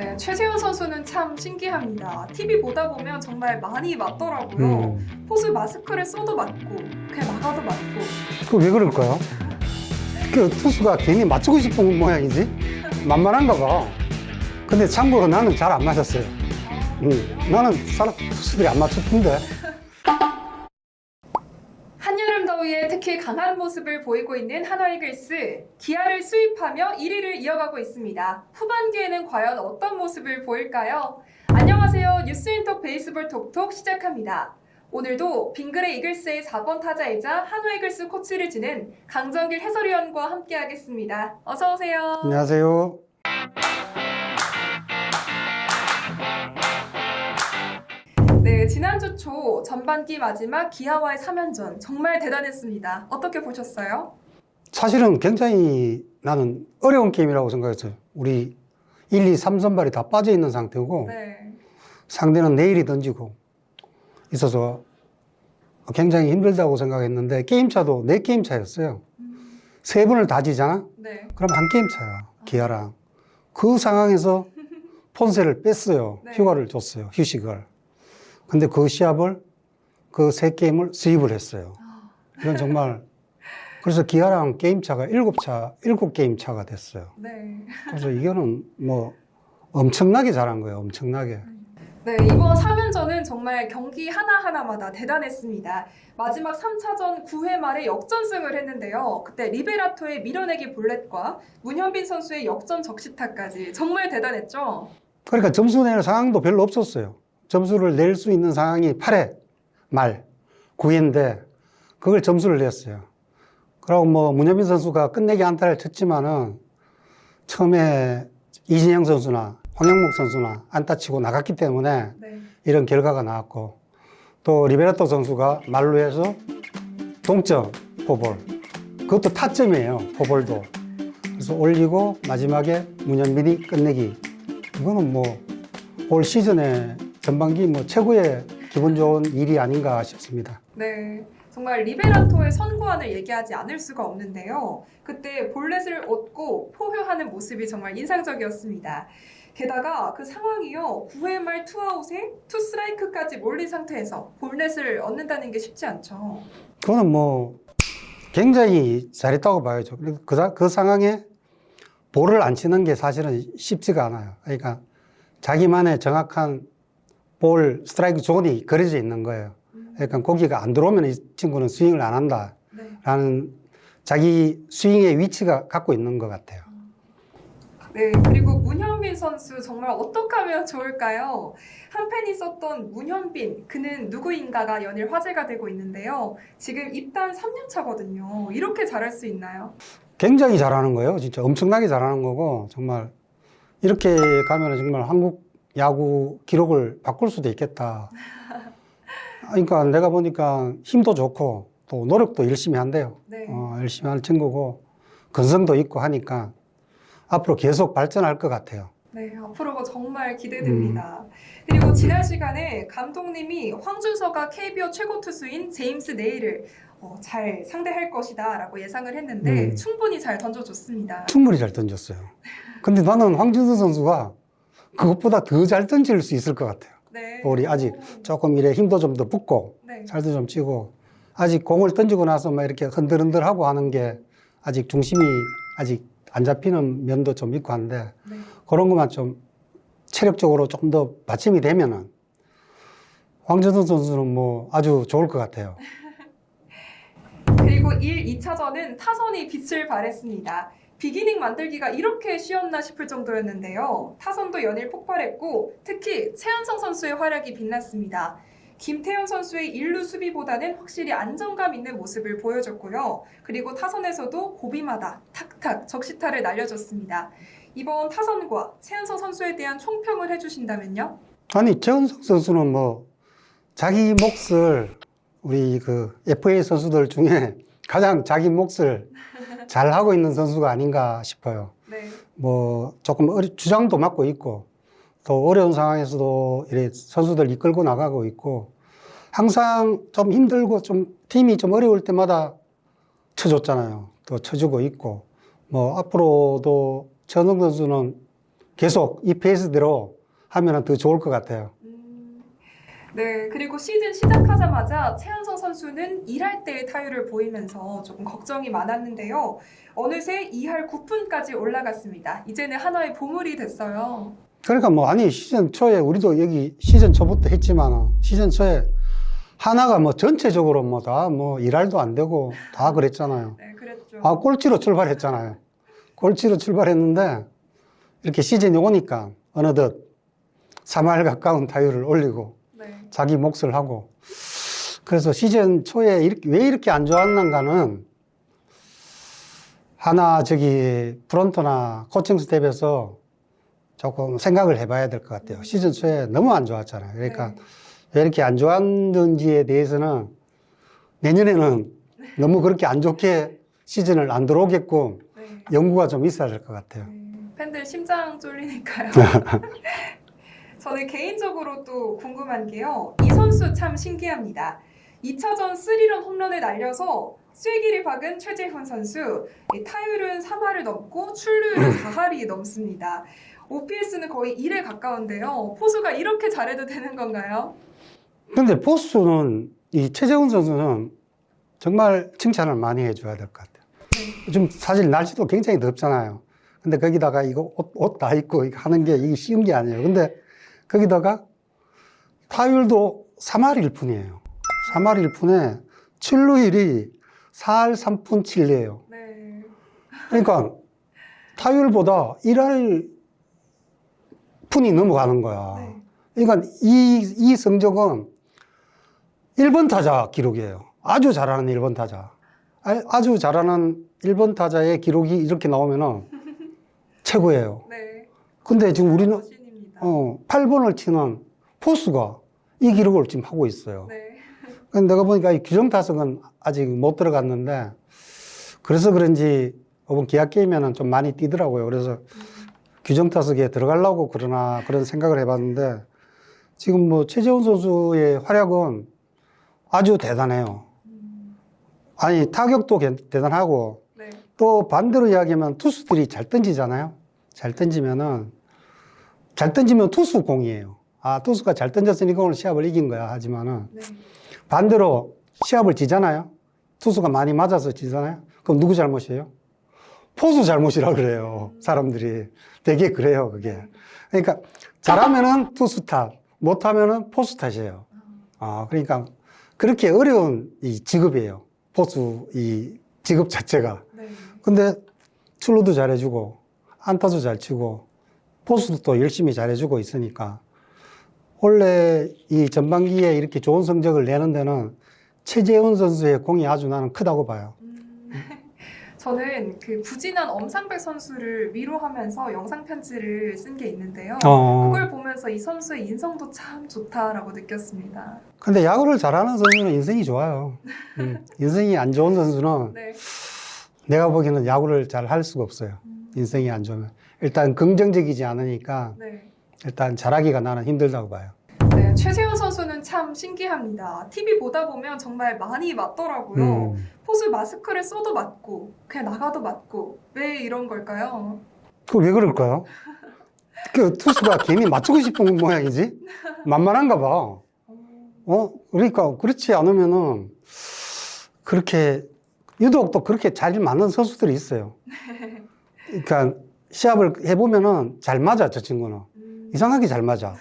네, 최세훈 선수는 참 신기합니다. TV 보다 보면 정말 많이 맞더라고요. 음. 포수 마스크를 써도 맞고, 그냥 나가도 맞고. 그왜 그럴까요? 그 투수가 괜히 맞추고 싶은 모양이지? 만만한가 봐. 근데 참고로 나는 잘 안 맞았어요. 음, 나는 사람, 투수들이 안 맞췄던데. 강한 모습을 보이고 있는 한화이글스 기아를 수입하며 1위를 이어가고 있습니다. 후반기에는 과연 어떤 모습을 보일까요? 안녕하세요. 뉴스인톡 베이스볼 톡톡 시작합니다. 오늘도 빙그레 이글스의 4번 타자이자 한화 이글스 코치를 지낸 강정길 해설위원과 함께하겠습니다. 어서 오세요. 안녕하세요. 지난주 초 전반기 마지막 기아와의 3연전 정말 대단했습니다. 어떻게 보셨어요? 사실은 굉장히 나는 어려운 게임이라고 생각했어요. 우리 1, 2, 3선발이 다 빠져 있는 상태고 네. 상대는 내일이 던지고 있어서 굉장히 힘들다고 생각했는데 게임 차도 네 게임 차였어요. 음, 세 번을 다 지잖아? 네. 그럼 한 게임 차야, 기아랑. 그 상황에서 폰세를 뺐어요. 네. 휴가를 줬어요, 휴식을. 근데 그 시합을, 그 세 게임을 수입을 했어요. 아, 이건 정말, 그래서 기아랑 게임 차가 일곱 차, 일곱 게임 차가 됐어요. 네. 그래서 이거는 뭐 엄청나게 잘한 거예요, 엄청나게. 네, 이번 3연전은 정말 경기 하나하나마다 대단했습니다. 마지막 3차전 9회 말에 역전승을 했는데요. 그때 리베라토의 밀어내기 볼넷과 문현빈 선수의 역전 적시타까지 정말 대단했죠? 그러니까 점수 낼 상황도 별로 없었어요. 점수를 낼 수 있는 상황이 8회 말 9회인데 그걸 점수를 냈어요. 그리고 뭐 문현빈 선수가 끝내기 안타를 쳤지만은 처음에 이진영 선수나 황영목 선수나 안타 치고 나갔기 때문에 네. 이런 결과가 나왔고 또 리베라토 선수가 말루에서 동점 포볼 그것도 타점이에요 포볼도 그래서 올리고 마지막에 문현빈이 끝내기 이거는 뭐 올 시즌에 전반기 뭐 최고의 기분 좋은 일이 아닌가 싶습니다. 네. 정말 리베라토의 선구안을 얘기하지 않을 수가 없는데요. 그때 볼넷을 얻고 포효하는 모습이 정말 인상적이었습니다. 게다가 그 상황이요. 9회 말 투아웃에 투스트라이크까지 몰린 상태에서 볼넷을 얻는다는 게 쉽지 않죠. 그거는 뭐 굉장히 잘했다고 봐야죠. 그, 사- 그 상황에 볼을 안 치는 게 사실은 쉽지가 않아요. 그러니까 자기만의 정확한 볼 스트라이크 존이 그려져 있는 거예요. 음, 그러니까 거기가 안 들어오면 이 친구는 스윙을 안 네. 한다라는 자기 스윙의 위치가 갖고 있는 것 같아요. 네, 그리고 문현빈 선수 정말 어떻게 하면 좋을까요? 한 팬이 썼던 문현빈, 그는 누구인가가 연일 화제가 되고 있는데요. 지금 입단 3년 차거든요. 이렇게 잘할 수 있나요? 굉장히 잘하는 거예요. 진짜 엄청나게 잘하는 거고 정말 이렇게 가면 정말 한국 야구 기록을 바꿀 수도 있겠다. 그러니까 내가 보니까 힘도 좋고 또 노력도 열심히 한대요. 네. 어, 열심히 하는 친구고 근성도 있고 하니까 앞으로 계속 발전할 것 같아요. 네, 앞으로가 정말 기대됩니다. 그리고 지난 시간에 감독님이 황준서가 KBO 최고 투수인 제임스 네일을 어, 잘 상대할 것이다 라고 예상을 했는데 음. 충분히 잘 던져줬습니다. 충분히 잘 던졌어요. 근데 나는 황준수 선수가 그것보다 더 잘 던질 수 있을 것 같아요. 네. 볼이 아직 오, 조금 이래 힘도 좀 더 붙고 네. 살도 좀 찌고 아직 공을 던지고 나서 막 이렇게 흔들흔들 하고 하는 게 아직 중심이 아직 안 잡히는 면도 좀 있고 한데 네. 그런 것만 좀 체력적으로 조금 더 받침이 되면은 황재선 선수는 뭐 아주 좋을 것 같아요. 그리고 1, 2차전은 타선이 빛을 발했습니다. 비기닝 만들기가 이렇게 쉬웠나 싶을 정도였는데요. 타선도 연일 폭발했고 특히 최현성 선수의 활약이 빛났습니다. 김태현 선수의 일루 수비보다는 확실히 안정감 있는 모습을 보여줬고요. 그리고 타선에서도 고비마다 탁탁 적시타를 날려줬습니다. 이번 타선과 최현성 선수에 대한 총평을 해주신다면요? 아니 최은석 선수는 뭐 자기 몫을 우리 그 FA 선수들 중에 가장 자기 몫을 잘 하고 있는 선수가 아닌가 싶어요. 네. 뭐 조금 어리, 주장도 맡고 있고 또 어려운 상황에서도 이래 선수들 이끌고 나가고 있고 항상 좀 힘들고 좀 팀이 좀 어려울 때마다 쳐줬잖아요. 또 쳐주고 있고 뭐 앞으로도 최은성 선수는 계속 이 페이스대로 하면 더 좋을 것 같아요. 음, 네, 그리고 시즌 시작하자마자 최현성 선수는 1할 때의 타율을 보이면서 조금 걱정이 많았는데요. 어느새 2할 9푼까지 올라갔습니다. 이제는 하나의 보물이 됐어요. 그러니까 뭐 아니 시즌 초에 우리도 여기 시즌 초부터 했지만 시즌 초에 하나가 뭐 전체적으로 뭐 다뭐 일할도 안 되고 다 그랬잖아요. 네, 그랬죠. 아 꼴찌로 출발했잖아요. 꼴찌로 출발했는데 이렇게 시즌이 오니까 어느덧 3할 가까운 타율을 올리고 네. 자기 몫을 하고 그래서 시즌 초에 이렇게, 왜 이렇게 안 좋았는가는 하나 저기 프론트나 코칭 스텝에서 조금 생각을 해봐야 될 것 같아요. 시즌 초에 너무 안 좋았잖아요. 그러니까 네. 왜 이렇게 안 좋았는지에 대해서는 내년에는 너무 그렇게 안 좋게 시즌을 안 들어오겠고 네. 연구가 좀 있어야 될 것 같아요. 네, 팬들 심장 쫄리니까요. 저는 개인적으로 또 궁금한 게요. 이 선수 참 신기합니다. 2차전 3런 홈런을 날려서 쐐기를 박은 최재훈 선수. 이 타율은 3할을 넘고 출루율은 4할이 넘습니다. OPS는 거의 1에 가까운데요. 포수가 이렇게 잘해도 되는 건가요? 근데 포수는 이 최재훈 선수는 정말 칭찬을 많이 해줘야 될 것 같아요. 네. 좀 사실 날씨도 굉장히 덥잖아요. 근데 거기다가 이거 옷 다 입고 이거 하는 게 이게 쉬운 게 아니에요. 근데 거기다가 타율도 3할 1푼이에요. 3할 1푼에 출루율이 4할 3푼 7리예요. 네. 그러니까 타율보다 1할 푼이 넘어가는 거야. 네. 그러니까 이, 이 성적은 1번 타자 기록이에요. 아주 잘하는 1번 타자. 아- 아주 잘하는 1번 타자의 기록이 이렇게 나오면은 최고예요. 네. 근데 지금 우리는. 어, 8번을 치는 포수가 이 기록을 지금 하고 있어요. 네. 내가 보니까 이 규정 타석은 아직 못 들어갔는데 그래서 그런지 이번 기아 게임에는 좀 많이 뛰더라고요. 그래서 규정 타석에 들어가려고 그러나 그런 생각을 해봤는데 지금 뭐 최재훈 선수의 활약은 아주 대단해요. 음, 아니 타격도 개- 대단하고 네. 또 반대로 이야기하면 투수들이 잘 던지잖아요. 잘 던지면은 잘 던지면 투수 공이에요. 아 투수가 잘 던졌으니까 오늘 시합을 이긴 거야. 하지만은 네. 반대로 시합을 지잖아요. 투수가 많이 맞아서 지잖아요. 그럼 누구 잘못이에요? 포수 잘못이라 그래요. 사람들이 되게 그래요. 그게. 그러니까 잘하면은 투수 탓, 못하면은 포수 탓이에요. 아 그러니까 그렇게 어려운 이 직업이에요. 포수 이 직업 자체가. 네. 근데 출루도 잘해주고 안타도 잘 치고 포수도 또 열심히 잘해주고 있으니까 원래 이 전반기에 이렇게 좋은 성적을 내는 데는 최재훈 선수의 공이 아주 나는 크다고 봐요. 음, 저는 그 부진한 엄상백 선수를 위로하면서 영상 편지를 쓴 게 있는데요. 어. 그걸 보면서 이 선수의 인성도 참 좋다라고 느꼈습니다. 근데 야구를 잘하는 선수는 인생이 좋아요. 음, 인생이 안 좋은 선수는 네. 내가 보기에는 야구를 잘 할 수가 없어요. 음, 인생이 안 좋으면. 일단 긍정적이지 않으니까 네. 일단 잘하기가 나는 힘들다고 봐요. 네, 최재훈 선수는 참 신기합니다. TV 보다 보면 정말 많이 맞더라고요. 음. 포수 마스크를 써도 맞고 그냥 나가도 맞고 왜 이런 걸까요? 그왜 그럴까요? 그 투수가 괜히 맞추고 싶은 모양이지? 만만한가 봐. 어? 그러니까 그렇지 않으면은 그렇게 유독 또 그렇게 잘 맞는 선수들이 있어요. 그러니까 시합을 해보면은 잘 맞아, 저 친구는. 음, 이상하게 잘 맞아.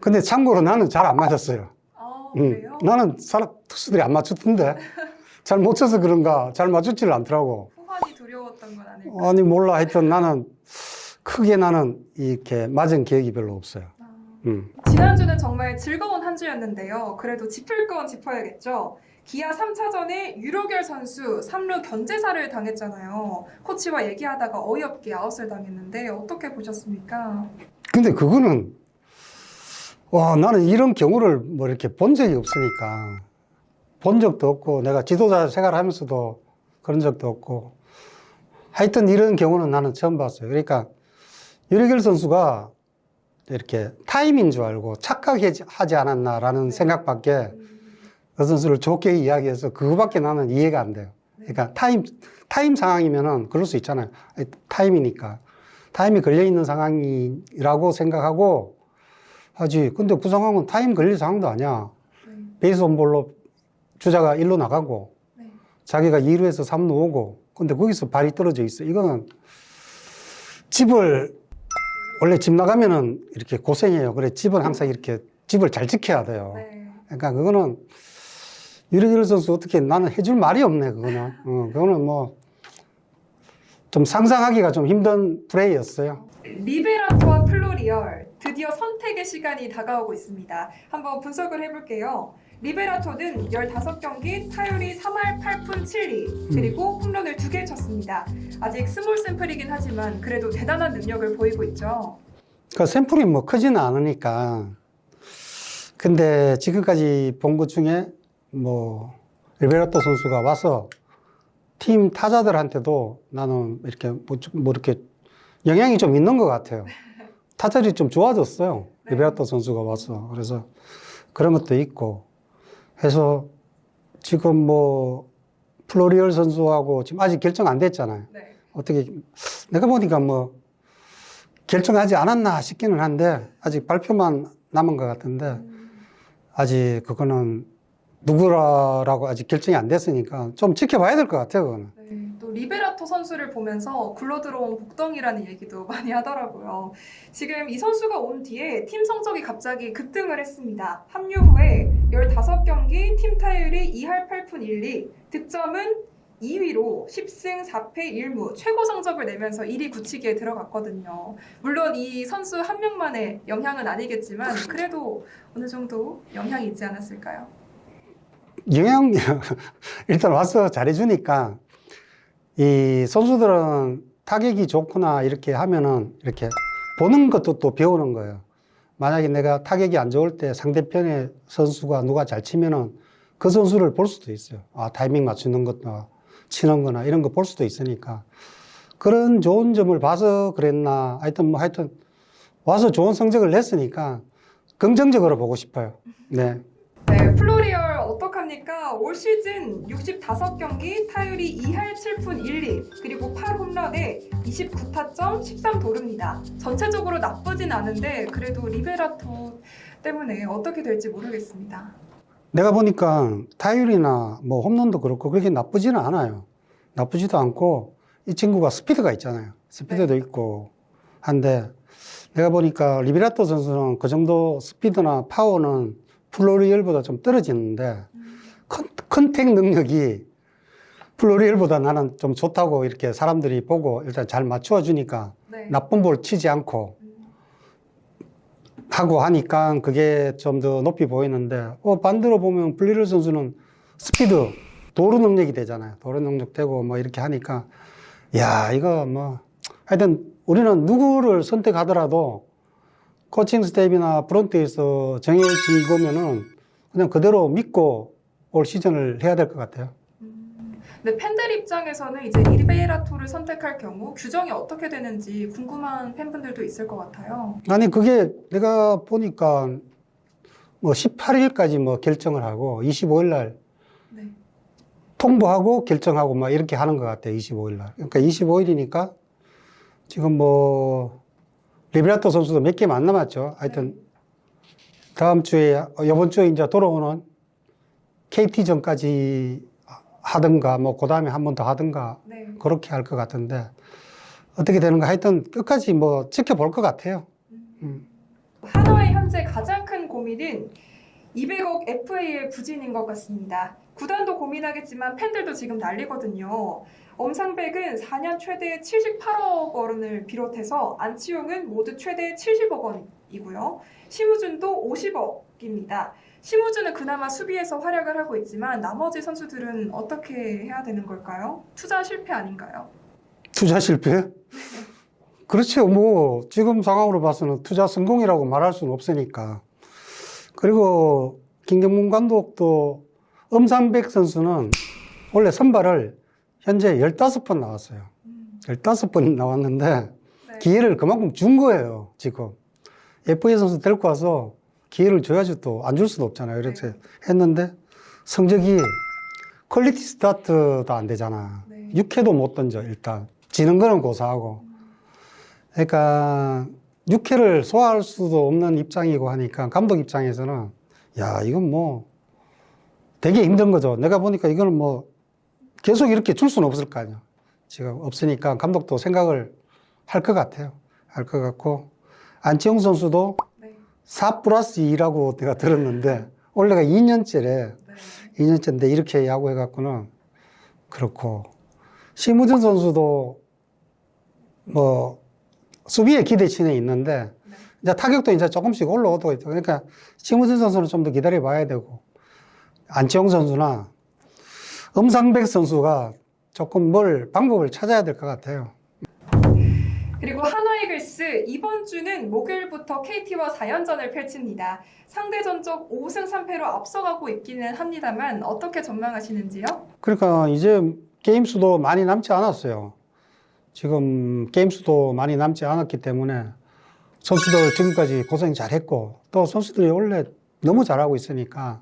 근데 참고로 나는 잘 안 맞았어요. 아, 응. 그래요? 나는 사람, 투수들이 안 맞췄던데. 잘 못 쳐서 그런가. 잘 맞추지를 않더라고. 후반이 두려웠던 건 아닐까요? 아니, 몰라. 하여튼 나는 크게 나는 이렇게 맞은 기억이 별로 없어요. 아. 음. 지난주는 정말 즐거운 한 주였는데요. 그래도 짚을 건 짚어야겠죠. 기아 3차전에 유로결 선수 3루 견제사를 당했잖아요. 코치와 얘기하다가 어이없게 아웃을 당했는데 어떻게 보셨습니까? 근데 그거는, 와, 나는 이런 경우를 뭐 이렇게 본 적이 없으니까. 본 적도 없고, 내가 지도자 생활하면서도 그런 적도 없고. 하여튼 이런 경우는 나는 처음 봤어요. 그러니까, 유리결 선수가 이렇게 타임인 줄 알고 착각하지 않았나라는 생각밖에 음, 그 선수를 좋게 이야기해서 그거밖에 나는 이해가 안 돼요. 그러니까 타임, 타임 상황이면은 그럴 수 있잖아요. 타임이니까. 타임이 걸려 있는 상황이라고 생각하고 하지. 근데 부상황은 타임 걸릴 상황도 아니야. 네. 베이스 온볼로 주자가 1루 나가고 네. 자기가 2루에서 3루 오고 근데 거기서 발이 떨어져 있어. 이거는 집을 원래 집 나가면은 이렇게 고생해요. 그래 집은 항상 이렇게 집을 잘 지켜야 돼요. 네. 그러니까 그거는 유리길 선수 어떻게 나는 해줄 말이 없네 그거는. 어, 그거는 뭐 좀 상상하기가 좀 힘든 플레이였어요. 리베라토와 플로리얼 드디어 선택의 시간이 다가오고 있습니다. 한번 분석을 해볼게요. 리베라토는 15경기 타율이 3할 8푼 7리 그리고 홈런을 2개 쳤습니다. 아직 스몰 샘플이긴 하지만 그래도 대단한 능력을 보이고 있죠. 그 샘플이 뭐 크지는 않으니까. 근데 지금까지 본 것 중에 뭐 리베라토 선수가 와서 팀 타자들한테도 나는 이렇게 뭐, 좀- 뭐 이렇게 영향이 좀 있는 것 같아요. 타자들이 좀 좋아졌어요. 네. 리베라토 선수가 와서. 그래서 그런 것도 있고 해서 지금 뭐 플로리얼 선수하고 지금 아직 결정 안 됐잖아요. 네. 어떻게 내가 보니까 뭐 결정하지 않았나 싶기는 한데 아직 발표만 남은 것 같은데 음, 아직 그거는 누구라고 아직 결정이 안 됐으니까 좀 지켜봐야 될 것 같아요 그거는 네, 또 리베라토 선수를 보면서 굴러 들어온 복덩이라는 얘기도 많이 하더라고요. 지금 이 선수가 온 뒤에 팀 성적이 갑자기 급등을 했습니다. 합류 후에 15경기 팀 타율이 2할 8푼 1리, 득점은 2위로 10승 4패 1무 최고 성적을 내면서 1위 굳히기에 들어갔거든요. 물론 이 선수 한 명만의 영향은 아니겠지만 그래도 어느 정도 영향이 있지 않았을까요? 영향 일단 와서 잘해주니까 이 선수들은 타격이 좋구나 이렇게 하면은 이렇게 보는 것도 또 배우는 거예요. 만약에 내가 타격이 안 좋을 때 상대편의 선수가 누가 잘 치면은 그 선수를 볼 수도 있어요. 아, 타이밍 맞추는 것도 치는 거나 이런 거 볼 수도 있으니까 그런 좋은 점을 봐서 그랬나 하여튼 뭐 하여튼 와서 좋은 성적을 냈으니까 긍정적으로 보고 싶어요. 네. 네, 플로리얼 어떡 합니까? 올 시즌 65경기 타율이 2할 7푼 1리 그리고 8홈런에 29타점 13도루입니다. 전체적으로 나쁘진 않은데 그래도 리베라토 때문에 어떻게 될지 모르겠습니다. 내가 보니까 타율이나 뭐 홈런도 그렇고 그렇게 나쁘지는 않아요. 나쁘지도 않고 이 친구가 스피드가 있잖아요. 스피드도 있고 한데 내가 보니까 리베라토 선수는 그 정도 스피드나 파워는 플로리엘보다 좀 떨어지는데 컨, 컨택 능력이 플로리엘보다 나는 좀 좋다고 이렇게 사람들이 보고 일단 잘 맞추어 주니까 네. 나쁜 볼 치지 않고 음, 하고 하니까 그게 좀 더 높이 보이는데 어, 반대로 보면 블리럴 선수는 스피드 도루 능력이 되잖아요. 도루 능력 되고 뭐 이렇게 하니까 야 이거 뭐 하여튼 우리는 누구를 선택하더라도 코칭 스텝이나 프론트에서 정해진 거면은 그냥 그대로 믿고 올 시즌을 해야 될 것 같아요. 음. 근데 팬들 입장에서는 이제 리베라토를 선택할 경우 규정이 어떻게 되는지 궁금한 팬분들도 있을 것 같아요. 아니 그게 내가 보니까 뭐 18일까지 뭐 결정을 하고 25일 날 네. 통보하고 결정하고 막 이렇게 하는 것 같아요. 25일 날. 그러니까 25일이니까 지금 뭐 리베라토 선수도 몇 개만 안 남았죠. 하여튼 다음 주에 어, 이번 주에 이제 돌아오는 KT전까지 하든가 뭐 그 다음에 한 번 더 하든가 네. 그렇게 할 것 같은데 어떻게 되는가 하여튼 끝까지 뭐 지켜볼 것 같아요. 음. 하나의 현재 가장 큰 고민은 200억 FA의 부진인 것 같습니다. 구단도 고민하겠지만 팬들도 지금 난리거든요. 엄상백은 4년 최대 78억 원을 비롯해서 안치용은 모두 최대 70억 원이고요. 심우준도 50억입니다. 심우준은 그나마 수비에서 활약을 하고 있지만 나머지 선수들은 어떻게 해야 되는 걸까요? 투자 실패 아닌가요? 투자 실패? 그렇죠. 뭐, 지금 상황으로 봐서는 투자 성공이라고 말할 수는 없으니까. 그리고 김경문 감독도 엄삼백 선수는 원래 선발을 현재 15번 나왔어요. 음, 15번 나왔는데 네. 기회를 그만큼 준 거예요, 지금. FA 선수 데리고 와서 기회를 줘야지 또 안 줄 수도 없잖아요. 이렇게 했는데 성적이 퀄리티 스타트도 안 되잖아. 네. 6회도 못 던져, 일단. 지는 거는 고사하고. 그러니까 6회를 소화할 수도 없는 입장이고 하니까 감독 입장에서는 야 이건 뭐 되게 힘든 거죠. 내가 보니까 이거는 뭐 계속 이렇게 줄 수는 없을 거 아니야. 지금 없으니까 감독도 생각을 할 것 같아요. 할 것 같고 안치홍 선수도 네. 4 플러스 2라고 내가 들었는데 원래가 2년째래. 네. 2년째인데 이렇게 야구 해갖고는 그렇고 심우준 선수도 뭐 수비에 기대치는 있는데 네. 이제 타격도 이제 조금씩 올라오고 있죠. 그러니까 심우준 선수는 좀 더 기다려 봐야 되고 안치홍 선수나 엄상백 선수가 조금 뭘 방법을 찾아야 될 것 같아요. 그리고 한화이글스 이번 주는 목요일부터 KT와 4연전을 펼칩니다. 상대 전적 5승 3패로 앞서가고 있기는 합니다만 어떻게 전망하시는지요? 그러니까 이제 게임 수도 많이 남지 않았어요. 지금 게임 수도 많이 남지 않았기 때문에 선수들 지금까지 고생 잘했고 또 선수들이 원래 너무 잘하고 있으니까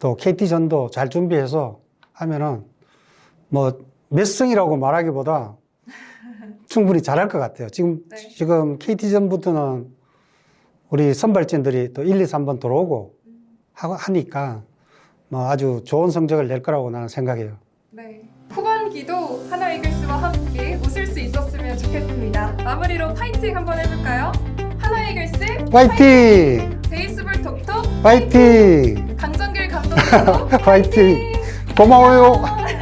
또 KT전도 잘 준비해서 하면은 뭐 몇 승이라고 말하기보다 충분히 잘할 것 같아요. 지금 네. 지금 KT전부터는 우리 선발진들이 또 1, 2, 3번 들어오고 하- 하니까 뭐 아주 좋은 성적을 낼 거라고 나는 생각해요. 네. 후반기도 한화이글스와 함께 웃을 수 있었으면 좋겠습니다. 마무리로 파이팅 한번 해볼까요? 한화이글스 화이팅! 베이스볼 톡톡 화이팅! 강정길 감독님도 화이팅! 고마워요.